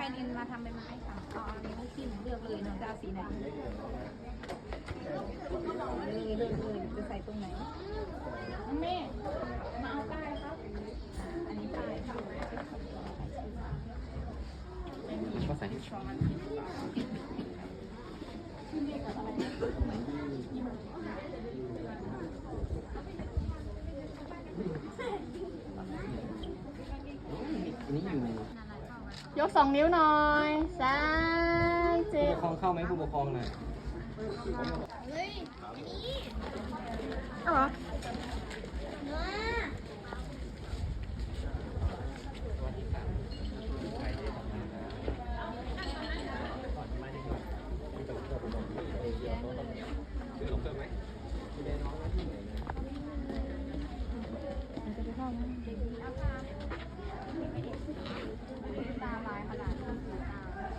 ไพนินมาทำเป็นไม้ค่ะเอาอันนี้ให้ชิมเลือกเลยนะจะเอาสีไหนเลยเลือกเลยจะใส่ตรงไหนน้องเมฆมาเอาป้ายครับอ่าอันนี้ป้ายค่ะก็ใส่นี่อยู่ ยกสองนิ้วหน่อยซ้ายเจ็ผู้ดปกครองเข้าไหมผู้ปกครองน่ะเอาเหรอ ตาลายขนาดนี้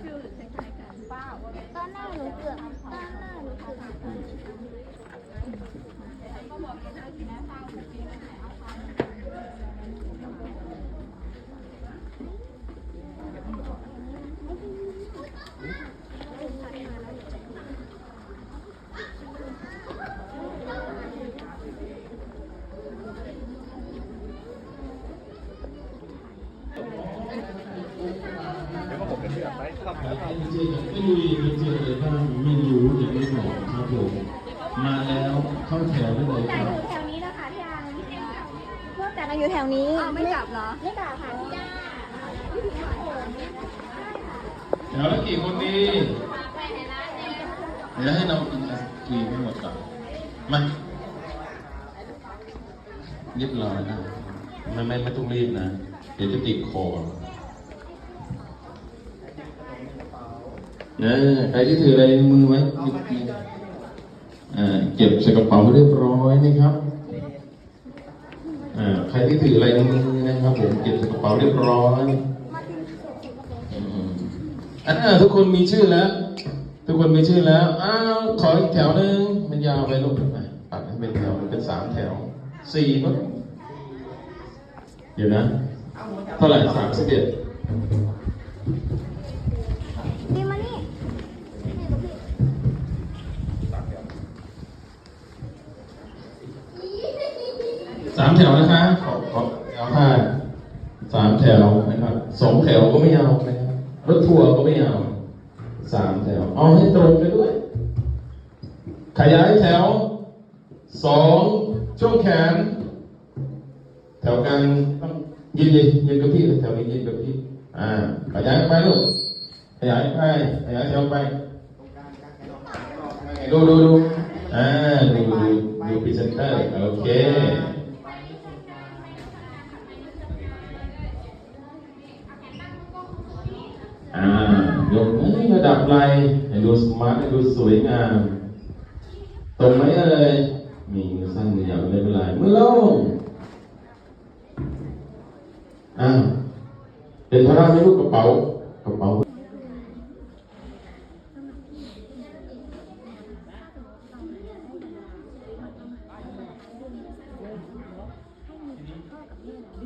ชื่อคล้ายๆกันป้าว่า ตอนหน้าหนูเกือบตอนหน้าหนูเกือบ ไม่รู้ยังไม่เจอ เลยบ้างไม่รู้ยังไม่บอกครับผมมาแล้วเข้าแถวได้เลยครับแถวนี้นะคะพี่อังพวกแต่เราอยู่แถวนี้อ้าวไม่กลับเหรอ ไม่กลับค่ะพี่จ้าแถวละกี่คนดีเดี๋ยวให้น้องกินไอศครีมให้หมดก่อนมาเรียบร้อยนะไม่ไม่ไม่ต้องรีบนะ เดี๋ยวจะติดคอ เออใครที่ถืออะไรมือไว้เลยอ่าเก็บใส่กระเป๋าเรียบร้อยนะครับอ่าใครที่ถืออะไรมือนะครับผมเก็บใส่กระเป๋าเรียบร้อยอ่าทุกคนมีชื่อแล้ว ทุกคนมีชื่อแล้วอ้าวขออีกแถวหนึ่งมันยาวไปลูกอะปัดให้เป็นแถวเป็นสามแถวสี่มั้งเดี๋ยวนะเท่าไหร่สามสิบเอ็ดามแถวนะคะขอขอแถวห้าสามแถวนะครับสองแถวก็ไม่เอานะครับรถทัวร์ก็ไม่เอาสามแถว เอาให้ตรงไปด้วย ขยายแถวสองช่วงแขน แถวกลางต้องยืนยืนยืนกับพี่แถวนี้ยืนกับพี่อ่าขยายไปลูกขยายไปขยายแถวไปดูดูดูอ่าดูดูดูพรีเซนเตอร์โอเค อ่า ยกเอ้ยระดับไหลให้ดูสมาร์ทให้ดูสวยงาม ตรงไหมเอ่ยมีมือสั้นมือยาวไม่เป็นไรมือลงอ่าวเป็นพระราไม่รู้กระเป๋ากระเป๋าก็คือมันไม่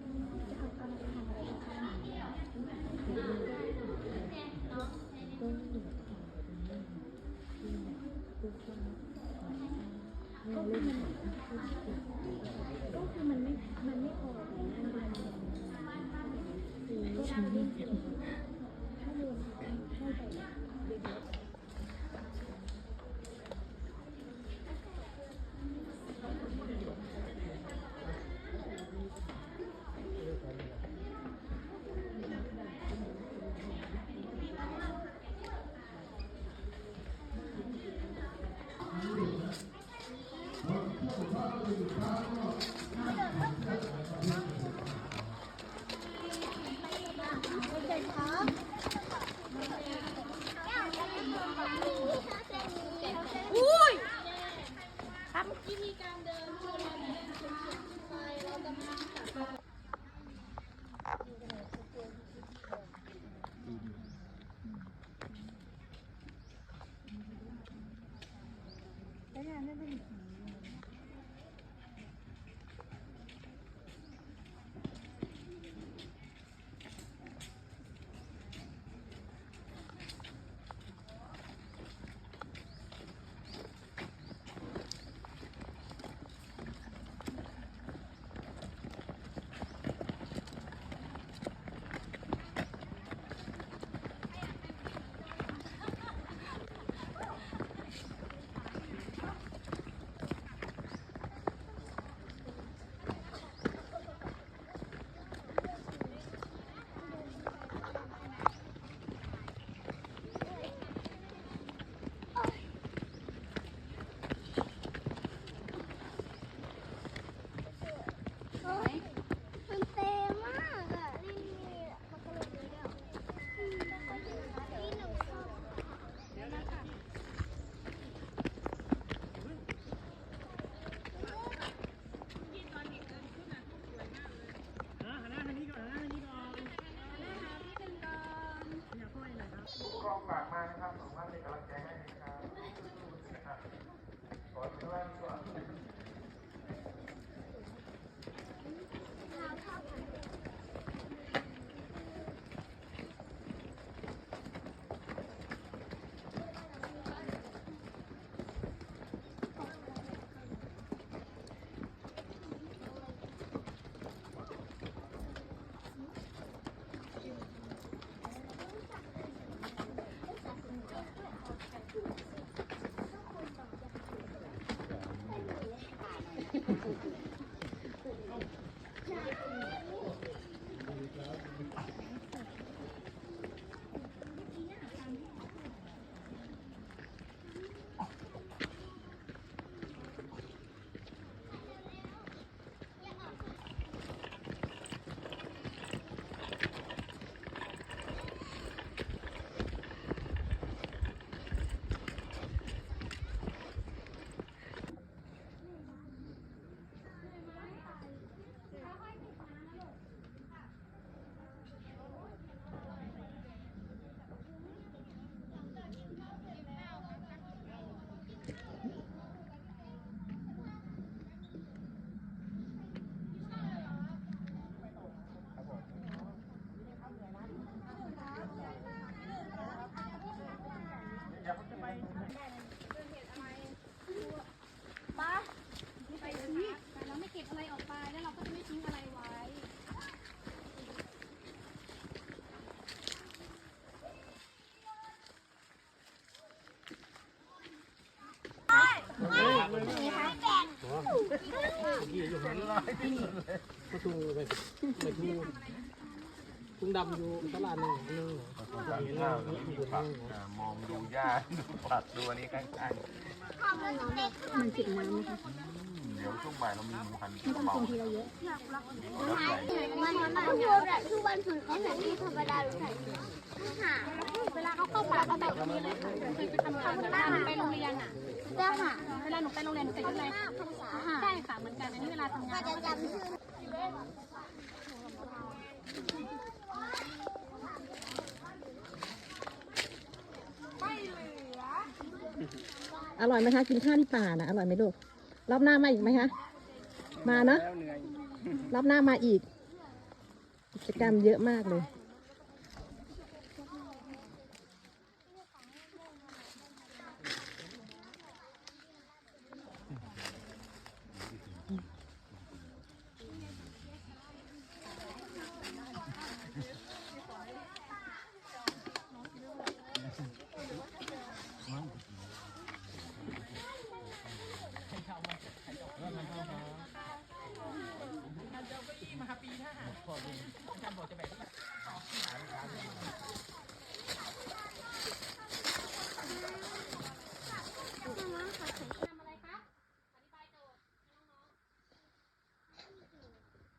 ก็ทุ่งไปไปทุ่งทุ่งดำอยู่ตลาดหนึ่งหนึงสั่งข้าวแล้วมีผักอ่ามองดูหญ้าดูผักดูอันนี้ข้างๆมันจิบน้ำนะคะเดี๋ยวช่วงบ่ายเรามีหมูหันเบาทีละเยอะมันมันโยนอะทุกวันศุกร์เขาใส่ที่ธรรมดาหรือใส่เวลาเขาเข้าป่าเขาใส่ที่เลยทำงานไปโรงเรียนอะ เจ้าค่ะเวลาหนูไปโรงเรียนหนูใส่ชุดอะไรภาษาใช่ค่ะเหมือนกันอันนี้เวลาทำงาก็นจะจำชื่ออร่อยไหมคะกินข้าวที่ป่านะอร่อยไหมลูกรอบหน้ามาอีกไหมคะมาเนาะรอบหน้ามาอีก กิจกรรมเยอะมากเลย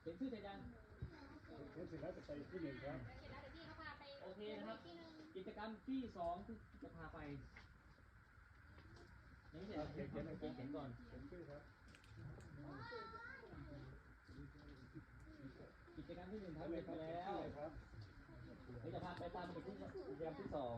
เป็นชื่อใจยัง โอเคนะครับกิจกรรมที่สองที่จะพาไปนี่เสร็จเขียนเขียนเขียนก่อนกิจกรรมที่หนึ่งทำเสร็จไปแล้วเดี๋ยวจะพาไปตามกิจกรรมที่สอง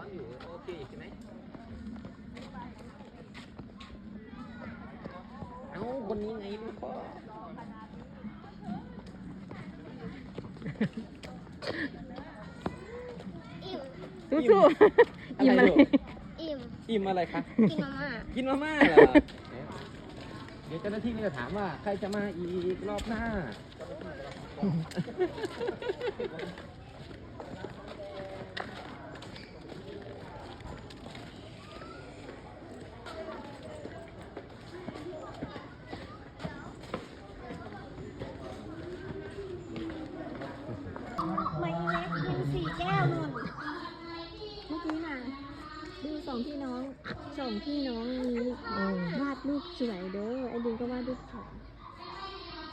ร้อนอยู่โอเคใช่ไหมเอ้าคนนี้ไงลูกพ่ออิ่ม สู้ๆอิ่มอะไร อิ่ม อิ่มอะไรคะ กินมาม่ากินมาม่าเหรอ เดี๋ยวเจ้าหน้าที่ก็จะถามว่า ใครจะมาอีกรอบหน้า ไม่เล็กกินสี่แก้วนุ่น เมื่อกี้น่ะ ดูสองพี่น้อง สองพี่น้องนี้วาดรูปสวยเด้อไอ้ดินก็วาดรูปสวย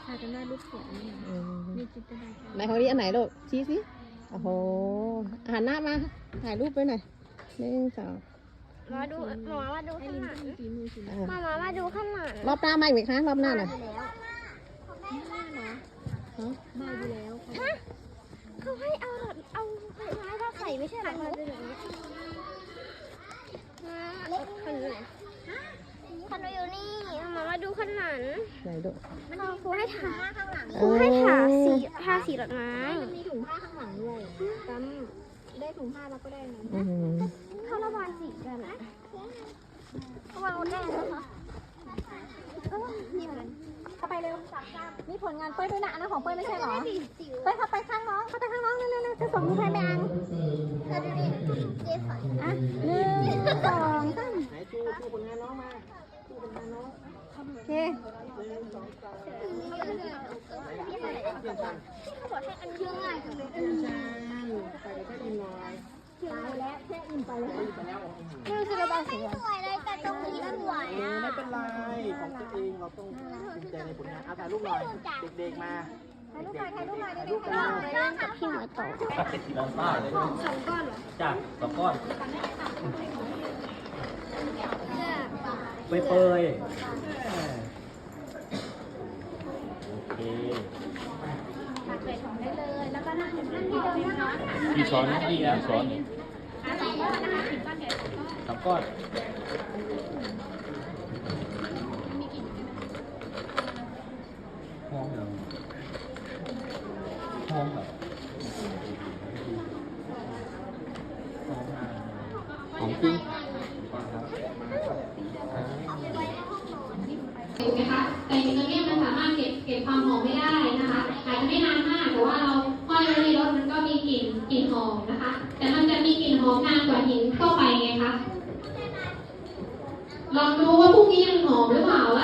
พากันวาดรูปสวยนี่นะอืมมีจินตนาการไหนของนี้อันไหนลูกชี้สิโอ้โหหันหน้ามาถ่ายรูปไปหน่อยหนึ่งสองมาดูหมอมาดูข้างหลังอะมามามาดูข้างหลังรอบหน้ามาอีกไหมคะรอบหน้าหน่อยมาอยู่แล้วฮะเขาให้เอาหลอดเอาไม้มาใส่ไม่ใช่เหรอมาดูแบบนี้มาคันอยู่ ไหนคันอยู่นี่เอามามาดูขนาดไหนลูกครูให้ทาข้างหลังครูให้ทาสีทาสีดอกไม้มันมีถุงผ้าข้างหลังด้วยกัมได้ถุงผ้าแล้วก็ได้นะอืมเขาระบายสีกันอะเขาวางได้นะคะเออนี่มันเข้าไปเร็วมีผลงานเป้ยด้วยนะอันนั้นของเป้ยไม่ใช่เหรอเป้ยเข้าไปข้างน้องเข้าไปข้างน้องเร็วๆๆจะส่งมือใครไปอังเออดูดิเจ๊ฝันอะหนึ่งสองสาม โอเคเขาบอกให้อันเชื่อง่ายจังเลยใช่ใส่แค่อินหน่อยตายแล้วแค่อิ่มไปแล้วไม่รู้จะระบายสีอะไรสวยเลยแต่ตรงนี้สวยอะไม่เป็นไรของตัวเองเราต้องภูมิใจในผลงานเอาถ่ายรูปหน่อยเด็กๆมาถ่ายรูปหน่อยถ่ายรูปหน่อยถ่ายเด็กๆกัถ่ายรูปเล่นกับพี่หัวโตด้านใต้เลยสองก้อนเหรอจ้ะสองก้อนเปเปยโอเค ตักใส่ถุงได้เลย แล้วก็นั่งนั่งที่เดิมนะคะกี่ช้อนนะกี่นะช้อนอะสองก้อนนะคะสิบก้อนใหญ่สองก้อนสองก้อนหอมหรอหอมแบบหอมจริงถูกไหมคะแต่จริงนี่ยมันสามารถ เก็บเก็บความหอมไม่ได้นะคะอาจจะไม่น